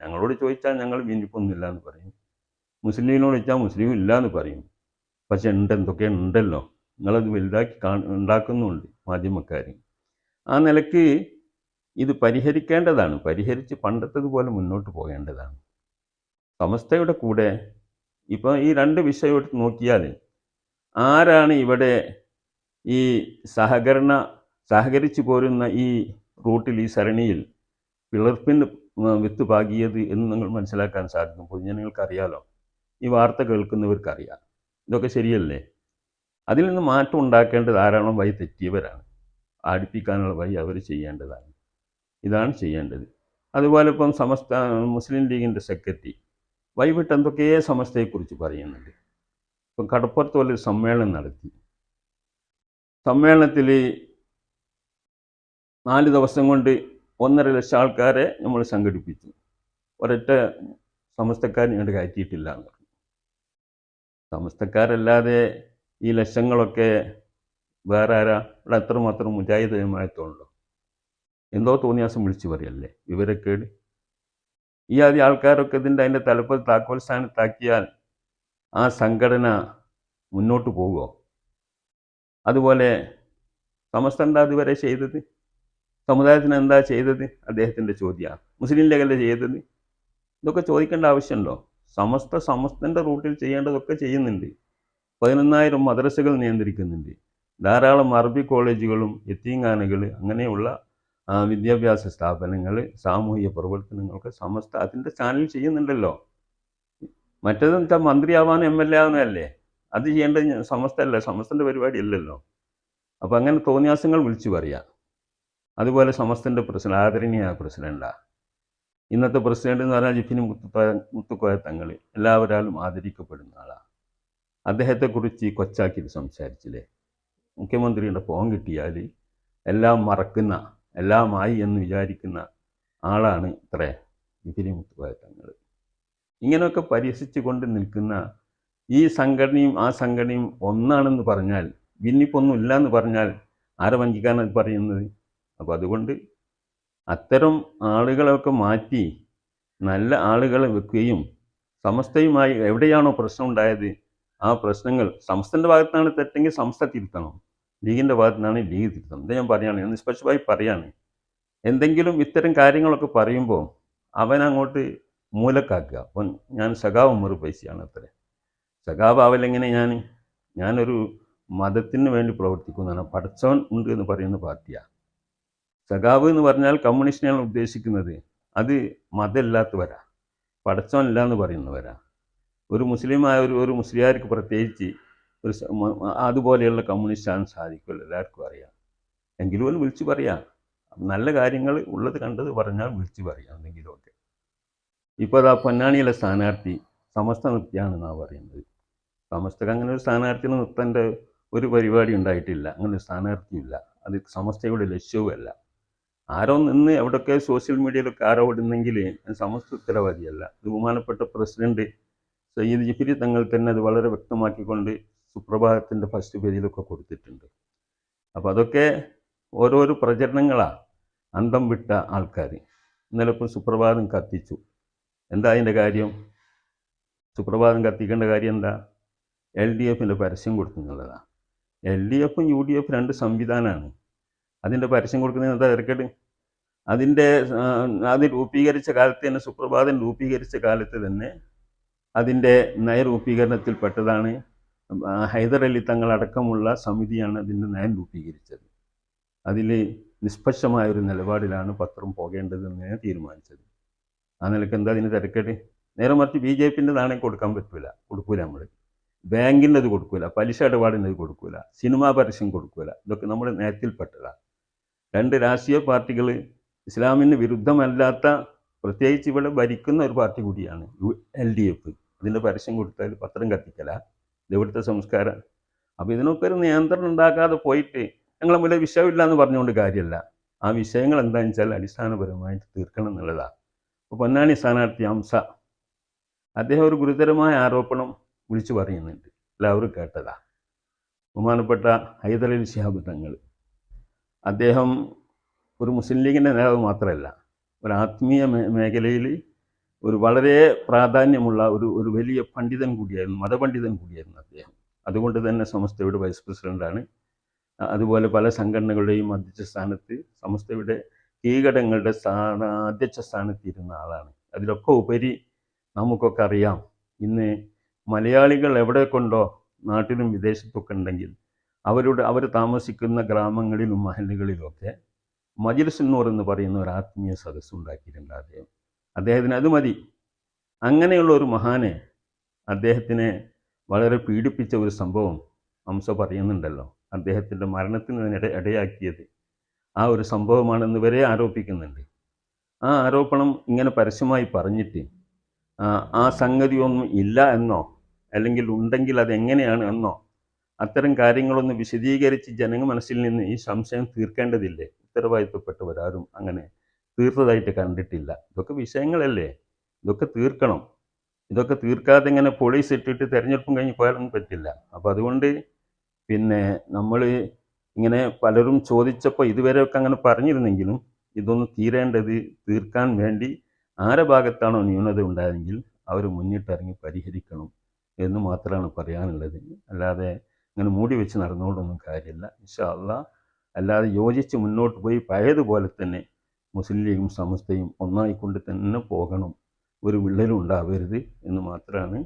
ഞങ്ങളോട് ചോദിച്ചാൽ ഞങ്ങൾ ഭിന്നിപ്പൊന്നുമില്ല എന്ന് പറയും. മുസ്ലിമിനോട് ചോദിച്ചാൽ മുസ്ലിം ഇല്ല എന്ന് പറയും. പക്ഷെ ഉണ്ട് എന്തൊക്കെ ഉണ്ടല്ലോ. നിങ്ങളത് വലുതാക്കി കാ ഉണ്ടാക്കുന്നുണ്ട് മാധ്യമക്കാർ. ആ നിലയ്ക്ക് ഇത് പരിഹരിക്കേണ്ടതാണ്. പരിഹരിച്ച് പണ്ടത്തതുപോലെ മുന്നോട്ട് പോകേണ്ടതാണ്. സമസ്തയുടെ കൂടെ ഇപ്പോൾ ഈ രണ്ട് വിഷയം നോക്കിയാൽ ആരാണ് ഇവിടെ ഈ സഹകരണ സഹകരിച്ചു പോരുന്ന ഈ റൂട്ടിൽ ഈ സരണിയിൽ പിളർപ്പിന് വിത്ത് പാകിയത് എന്ന് നിങ്ങൾ മനസ്സിലാക്കാൻ സാധിക്കും. പൊതുജനങ്ങൾക്ക് അറിയാലോ ഈ വാർത്ത കേൾക്കുന്നവർക്കറിയാം. ഇതൊക്കെ ശരിയല്ലേ? അതിൽ നിന്ന് മാറ്റം ഉണ്ടാക്കേണ്ടത് ധാരാളം വഴി തെറ്റിയവരാണ്. ആടിപ്പിക്കാനുള്ള വഴി അവർ ചെയ്യേണ്ടതാണ്. ഇതാണ് ചെയ്യേണ്ടത്. അതുപോലെ ഇപ്പം സമസ്ത മുസ്ലിം ലീഗിന്റെ സെക്രട്ടറി വൈകിട്ട് എന്തൊക്കെയോ സമസ്തയെക്കുറിച്ച് പറയുന്നുണ്ട്. ഇപ്പം കടപ്പുറത്ത് പോലെ ഒരു സമ്മേളനം നടത്തി. സമ്മേളനത്തിൽ നാല് ദിവസം കൊണ്ട് ഒന്നര ലക്ഷം ആൾക്കാരെ നമ്മൾ സംഘടിപ്പിച്ചു. ഒരൊറ്റ സമസ്തക്കാരൻ ഇങ്ങോട്ട് കയറ്റിയിട്ടില്ല. എന്ന് പറഞ്ഞു സമസ്തക്കാരല്ലാതെ ഈ ലക്ഷങ്ങളൊക്കെ വേറെ ആരാ? ഇവിടെ അത്രമാത്രം മുജാഹിദമായത്തോണ്ടോ എന്തോ തോന്നിയാസം വിളിച്ചു പറയല്ലേ? വിവരക്കേട്. ഈ ആദ്യ ആൾക്കാരൊക്കെ ഇതിന്റെ അതിന്റെ തലപ്പത്ത് താക്കോൽ സ്ഥാനത്താക്കിയാൽ ആ സംഘടന മുന്നോട്ട് പോകുമോ അതുപോലെ സമസ്ത ഇതുവരെ ചെയ്തത്? സമുദായത്തിന് എന്താ ചെയ്തത്? അദ്ദേഹത്തിന്റെ ചോദ്യമാണ്. മുസ്ലിം ലീഗല്ലേ ചെയ്തത്? ഇതൊക്കെ ചോദിക്കേണ്ട ആവശ്യമുണ്ടോ? സമസ്ത സമസ്തന്റെ റൂട്ടിൽ ചെയ്യേണ്ടതൊക്കെ ചെയ്യുന്നുണ്ട്. പതിനൊന്നായിരം മദ്രസകൾ നിയന്ത്രിക്കുന്നുണ്ട്. ധാരാളം അറബി കോളേജുകളും എത്തിങ്ങാനകൾ അങ്ങനെയുള്ള വിദ്യാഭ്യാസ സ്ഥാപനങ്ങൾ സാമൂഹിക പ്രവർത്തനങ്ങളൊക്കെ സമസ്ത അതിന്റെ ചാനൽ ചെയ്യുന്നുണ്ടല്ലോ. മറ്റേതെന്ന് വെച്ചാൽ മന്ത്രിയാവാനും എം എൽ എ ആവാനല്ലേ അത് ചെയ്യേണ്ടത് സമസ്തല്ല സമസ്ത അല്ല സമസ്തന്റെ പരിപാടി അല്ലല്ലോ. അപ്പോൾ അങ്ങനെ തോന്നിയാസങ്ങൾ വിളിച്ചു പറയാം. അതുപോലെ സമസ്തന്റെ പ്രസിഡന്റ് ആദരണീയ പ്രസിഡന്റാണ് ഇന്നത്തെ പ്രസിഡന്റ് എന്ന് പറഞ്ഞാൽ ജിഫിനി മുത്തുക്കോയ മുത്തുക്കോയ തങ്ങൾ എല്ലാവരാലും ആദരിക്കപ്പെടുന്ന ആളാണ് അദ്ദേഹത്തെക്കുറിച്ച് കൊച്ചാക്കി സംസാരിച്ചില്ലേ? മുഖ്യമന്ത്രിയുടെ ഫോൺ കിട്ടിയാൽ എല്ലാം മറക്കുന്ന എല്ലാം ആയി എന്ന് വിചാരിക്കുന്ന ആളാണ് ഇത്ര ജിഫിനി മുത്തുക്കോയ തങ്ങൾ ഇങ്ങനെയൊക്കെ പരിഹസിച്ചു കൊണ്ട് നിൽക്കുന്ന ഈ സംഘടനയും ആ സംഘടനയും ഒന്നാണെന്ന് പറഞ്ഞാൽ ഭിന്നിപ്പൊന്നും ഇല്ല എന്ന് പറഞ്ഞാൽ ആരെ വഞ്ചിക്കാനാണ് പറയുന്നത്? അപ്പോൾ അതുകൊണ്ട് അത്തരം ആളുകളൊക്കെ മാറ്റി നല്ല ആളുകളെ വെക്കുകയും സമസ്തയുമായി എവിടെയാണോ പ്രശ്നം ഉണ്ടായത് ആ പ്രശ്നങ്ങൾ സംസ്ഥന്റെ ഭാഗത്താണ് തെറ്റെങ്കിൽ സംസ്ഥ തിരുത്തണം. ലീഗിന്റെ ഭാഗത്തുനിന്നാണ് ലീഗ് തിരുത്തണം. ഇത് ഞാൻ പറയുകയാണ്. ഞാൻ നിഷ്പക്ഷമായി പറയാണ് എന്തെങ്കിലും ഇത്തരം കാര്യങ്ങളൊക്കെ പറയുമ്പോൾ അവൻ അങ്ങോട്ട് മൂലക്കാക്കുക. അപ്പം ഞാൻ സഖാവ് ഉമ്മർ പൈസയാണ് അത്ര. സഖാവ് ആവലെങ്ങനെ ഞാൻ? ഞാനൊരു മതത്തിന് വേണ്ടി പ്രവർത്തിക്കുന്നതാണ്. പഠിച്ചവൻ ഉണ്ട് എന്ന് പറയുന്ന പാർട്ടിയാണ്. സഖാവ് എന്ന് പറഞ്ഞാൽ കമ്മ്യൂണിസ്റ്റിനെയാണ് ഉദ്ദേശിക്കുന്നത്. അത് മതമില്ലാത്തവരാ. പടച്ചവനില്ല എന്ന് പറയുന്നവരാ. ഒരു മുസ്ലിമായ ഒരു ഒരു മുസ്ലിയാർക്ക് പ്രത്യേകിച്ച് ഒരു അതുപോലെയുള്ള കമ്മ്യൂണിസ്റ്റ് ആകാൻ സാധിക്കുമല്ലോ എല്ലാവർക്കും അറിയാം. എങ്കിലും ഒന്ന് വിളിച്ചു പറയാം. നല്ല കാര്യങ്ങൾ ഉള്ളത് കണ്ടത് പറഞ്ഞാൽ വിളിച്ചു പറയാം. എന്തെങ്കിലുമൊക്കെ ഇപ്പോൾ അതാ പൊന്നാണിയിലെ സ്ഥാനാർത്ഥി സമസ്ത നിർത്തിയാണെന്നാണ് പറയുന്നത്. സമസ്തക്ക് അങ്ങനെ ഒരു സ്ഥാനാർത്ഥിനെ നിർത്തേണ്ട ഒരു പരിപാടി ഉണ്ടായിട്ടില്ല. അങ്ങനെ ഒരു സ്ഥാനാർത്ഥിയില്ല അത് സമസ്തയുടെ ലക്ഷ്യവുമല്ല. ആരോ നിന്ന് എവിടെയൊക്കെ സോഷ്യൽ മീഡിയയിലൊക്കെ ആരോ ഇടുന്നെങ്കിൽ സമസ്ത ഉത്തരവാദിയല്ല. ബഹുമാനപ്പെട്ട പ്രസിഡന്റ് സയ്യിദ് ജിഫിരി തങ്ങൾ തന്നെ അത് വളരെ വ്യക്തമാക്കിക്കൊണ്ട് സുപ്രഭാതത്തിന്റെ ഫസ്റ്റ് പേജിലൊക്കെ കൊടുത്തിട്ടുണ്ട്. അപ്പോൾ അതൊക്കെ ഓരോരോ പ്രചരണങ്ങളാണ് അന്തം വിട്ട ആൾക്കാർ ഇന്നലെ ഇപ്പം സുപ്രഭാതം കത്തിച്ചു. എന്താ അതിന്റെ കാര്യം? സുപ്രഭാതം കത്തിക്കേണ്ട കാര്യം എന്താ? എൽ ഡി എഫിന്റെ പരസ്യം കൊടുക്കുന്നുള്ളതാണ് എൽ ഡി എഫും യു ഡി എഫ് രണ്ട് സംവിധാനമാണ് അതിന്റെ പരസ്യം കൊടുക്കുന്നതിന് തിരക്കേട്? അതിന്റെ അത് രൂപീകരിച്ച കാലത്ത് തന്നെ സുപ്രഭാതം രൂപീകരിച്ച കാലത്ത് തന്നെ അതിന്റെ നയരൂപീകരണത്തിൽപ്പെട്ടതാണ് ഹൈദരലി തങ്ങളടക്കമുള്ള സമിതിയാണ് അതിന്റെ നയം രൂപീകരിച്ചത്. അതിൽ നിഷ്പക്ഷമായ ഒരു നിലപാടിലാണ് പത്രം പോകേണ്ടതെന്ന് തീരുമാനിച്ചത്. ആ നിലയ്ക്ക് എന്താ അതിന് തിരക്കേട്? നേരെ മറിച്ച് ബി ജെ പിന്റെ നാണയം കൊടുക്കാൻ പറ്റൂല. കൊടുക്കൂല നമ്മൾ ബാങ്കിന്റെ അത് കൊടുക്കൂല. പലിശ ഇടപാടിന്റെ അത് കൊടുക്കൂല. സിനിമാ പരസ്യം കൊടുക്കൂല. ഇതൊക്കെ നമ്മുടെ നയത്തിൽപ്പെട്ടതാണ്. രണ്ട് രാഷ്ട്രീയ പാർട്ടികൾ ഇസ്ലാമിന് വിരുദ്ധമല്ലാത്ത പ്രത്യേകിച്ച് ഇവിടെ ഭരിക്കുന്ന ഒരു പാർട്ടി കൂടിയാണ് യു എൽ ഡി എഫ്. അതിന്റെ പരസ്യം കൊടുത്താൽ പത്രം കത്തിക്കല. ഇവിടുത്തെ സംസ്കാരം. അപ്പോൾ ഇതിനൊക്കെ ഒരു നിയന്ത്രണം ഉണ്ടാക്കാതെ പോയിട്ട് ഞങ്ങളെ മുന്നിൽ വിഷയമില്ല എന്ന് പറഞ്ഞുകൊണ്ട് കാര്യമല്ല ആ വിഷയങ്ങൾ എന്താണെന്ന് വെച്ചാൽ അടിസ്ഥാനപരമായിട്ട് തീർക്കണം എന്നുള്ളതാണ് ഇപ്പോൾ പൊന്നാനി സ്ഥാനാർത്ഥി അംസ അദ്ദേഹം ഒരു ഗുരുതരമായ ആരോപണം വിളിച്ചു പറയുന്നുണ്ട്. എല്ലാവരും കേട്ടതാണ് ബഹുമാനപ്പെട്ട ഹൈദരലി ശിഹാബ് തങ്ങൾ അദ്ദേഹം ഒരു മുസ്ലിം ലീഗിന്റെ നേതാവ് മാത്രമല്ല ഒരു ആത്മീയ മേഖലയിൽ ഒരു വളരെ പ്രാധാന്യമുള്ള ഒരു ഒരു വലിയ പണ്ഡിതൻ കൂടിയായിരുന്നു മതപണ്ഡിതൻ കൂടിയായിരുന്നു അദ്ദേഹം. അതുകൊണ്ട് തന്നെ സമസ്തയുടെ വൈസ് പ്രസിഡന്റാണ് അതുപോലെ പല സംഘടനകളുടെയും അധ്യക്ഷ സ്ഥാനത്ത് സമസ്തയുടെ കീഴടങ്ങളുടെ സ്ഥാന അധ്യക്ഷ സ്ഥാനത്ത് ഇരുന്ന ആളാണ്. അതിലൊക്കെ ഉപരി നമുക്കൊക്കെ അറിയാം ഇന്ന് മലയാളികൾ എവിടെ കൊണ്ടോ നാട്ടിലും വിദേശത്തൊക്കെ ഉണ്ടെങ്കിൽ അവരുടെ അവർ താമസിക്കുന്ന ഗ്രാമങ്ങളിലും മഹലുകളിലുമൊക്കെ മജിൽസുന്നൂർ എന്ന് പറയുന്ന ഒരു ആത്മീയ സദസ്സ് ഉണ്ടാക്കിയിട്ടുണ്ട് അദ്ദേഹം. അദ്ദേഹത്തിന് അത് മതി. അങ്ങനെയുള്ള ഒരു മഹാനെ അദ്ദേഹത്തിനെ വളരെ പീഡിപ്പിച്ച ഒരു സംഭവം അംസ പറയുന്നുണ്ടല്ലോ. അദ്ദേഹത്തിന്റെ മരണത്തിന് ഇട ഇടയാക്കിയത് ആ ഒരു സംഭവമാണെന്ന് വരെ ആരോപിക്കുന്നുണ്ട്. ആ ആരോപണം ഇങ്ങനെ പരസ്യമായി പറഞ്ഞിട്ട് ആ സംഗതിയൊന്നും ഇല്ല എന്നോ അല്ലെങ്കിൽ ഉണ്ടെങ്കിൽ അതെങ്ങനെയാണ് എന്നോ അത്തരം കാര്യങ്ങളൊന്ന് വിശദീകരിച്ച് ജനങ്ങൾ മനസ്സിൽ നിന്ന് ഈ സംശയം തീർക്കേണ്ടതില്ലേ? ഉത്തരവാദിത്വപ്പെട്ടവരാരും അങ്ങനെ തീർത്തതായിട്ട് കണ്ടിട്ടില്ല. ഇതൊക്കെ വിഷയങ്ങളല്ലേ? ഇതൊക്കെ തീർക്കണം. ഇതൊക്കെ തീർക്കാതെ ഇങ്ങനെ പോലീസ് ഇട്ടിട്ട് തെരഞ്ഞെടുപ്പും കഴിഞ്ഞ് പോയാലൊന്നും പറ്റില്ല. അപ്പോൾ അതുകൊണ്ട് പിന്നെ നമ്മൾ ഇങ്ങനെ പലരും ചോദിച്ചപ്പോൾ ഇതുവരെയൊക്കെ അങ്ങനെ പറഞ്ഞിരുന്നെങ്കിലും ഇതൊന്ന് തീരേണ്ടത് തീർക്കാൻ വേണ്ടി ആരെ ഭാഗത്താണോ ന്യൂനത ഉണ്ടായതെങ്കിൽ അവർ മുന്നിട്ടിറങ്ങി പരിഹരിക്കണം എന്ന് മാത്രമാണ് പറയാനുള്ളത്. അല്ലാതെ ഇങ്ങനെ മൂടി വെച്ച് നടന്നുകൊണ്ടൊന്നും കാര്യമില്ല. ഇൻഷാ അള്ളാ അല്ലാതെ യോജിച്ച് മുന്നോട്ട് പോയി പഴയതുപോലെ തന്നെ മുസ്ലിം ലീഗും സമസ്തയും ഒന്നായിക്കൊണ്ട് തന്നെ പോകണം. ഒരു വിള്ളലും ഉണ്ടാവരുത് എന്ന് മാത്രമാണ്